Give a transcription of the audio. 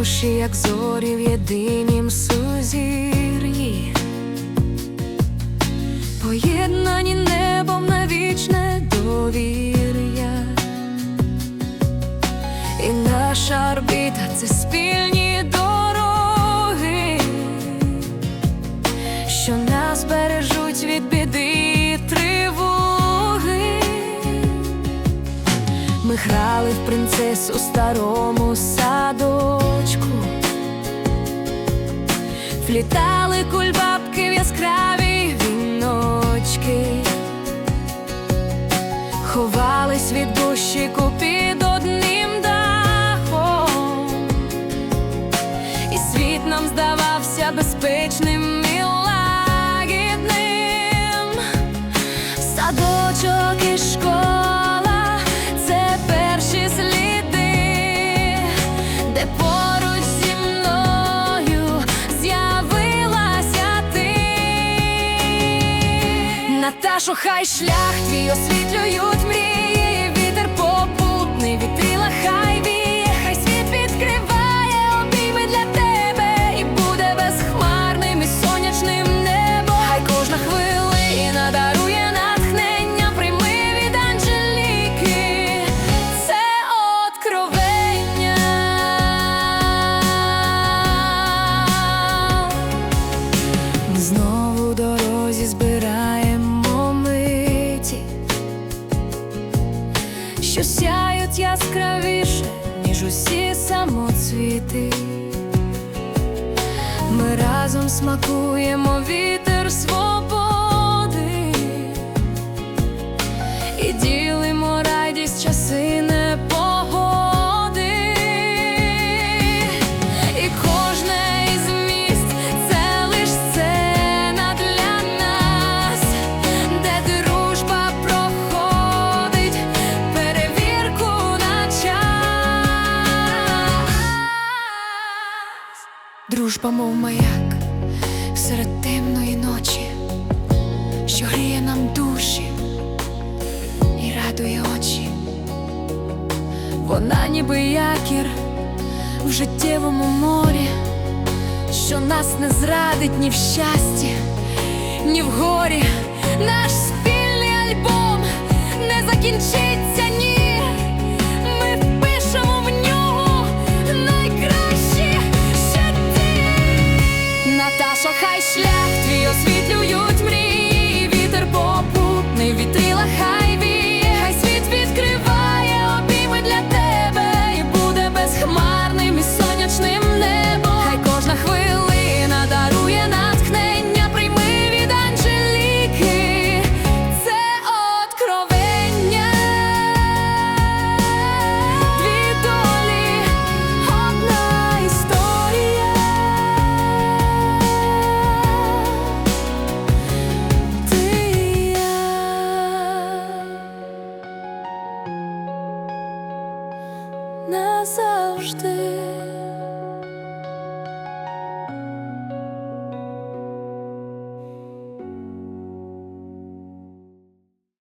душі, як зорі в єдинім сузір'ї, поєднані небом на вічне довір'я, і наша орбіта це спільні дороги, що нас бережуть від біди і тривоги. Ми грали в принцесу старому садочку, влітали кульбабки в яскраві віночки, ховались від дощику під одним дахом, і світ нам здавався безпечним Наташо, хай шлях твій освітлюють мрії, вітер попутний, вітрила, хай яскравіше, ніж усі самоцвіти. Ми разом смакуємо вітер Дружба, мов маяк серед темної ночі, що гріє нам душі і радує очі. Вона ніби якір в життєвому морі, що нас не зрадить ні в щасті, ні в горі. Наш спільний альбом не закінчиться назавжди.